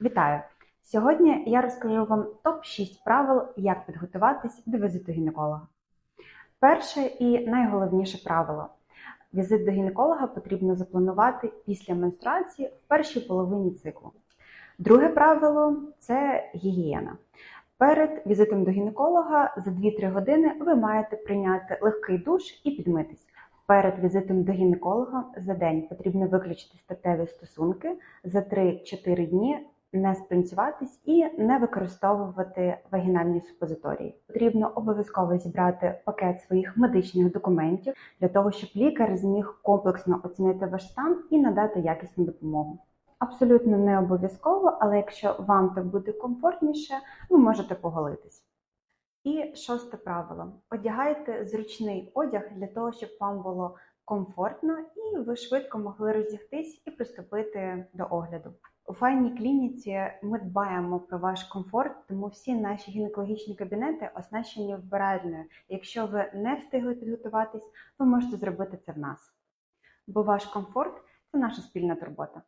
Вітаю! Сьогодні я розкажу вам топ-6 правил, як підготуватись до візиту гінеколога. Перше і найголовніше правило: візит до гінеколога потрібно запланувати після менструації в першій половині циклу. Друге правило це гігієна. Перед візитом до гінеколога за 2-3 години ви маєте прийняти легкий душ і підмитись. Перед візитом до гінеколога за день потрібно виключити статеві стосунки за 3-4 дні не спринцюватись і не використовувати вагінальні супозиторії. Потрібно обов'язково зібрати пакет своїх медичних документів для того, щоб лікар зміг комплексно оцінити ваш стан і надати якісну допомогу. Абсолютно не обов'язково, але якщо вам так буде комфортніше, ви можете поголитись. І шосте правило: одягайте зручний одяг для того, щоб вам було комфортно і ви швидко могли роздягтись і приступити до огляду. У файній клініці ми дбаємо про ваш комфорт, тому всі наші гінекологічні кабінети оснащені вбиральною. Якщо ви не встигли підготуватись, ви можете зробити це в нас. Бо ваш комфорт це наша спільна турбота.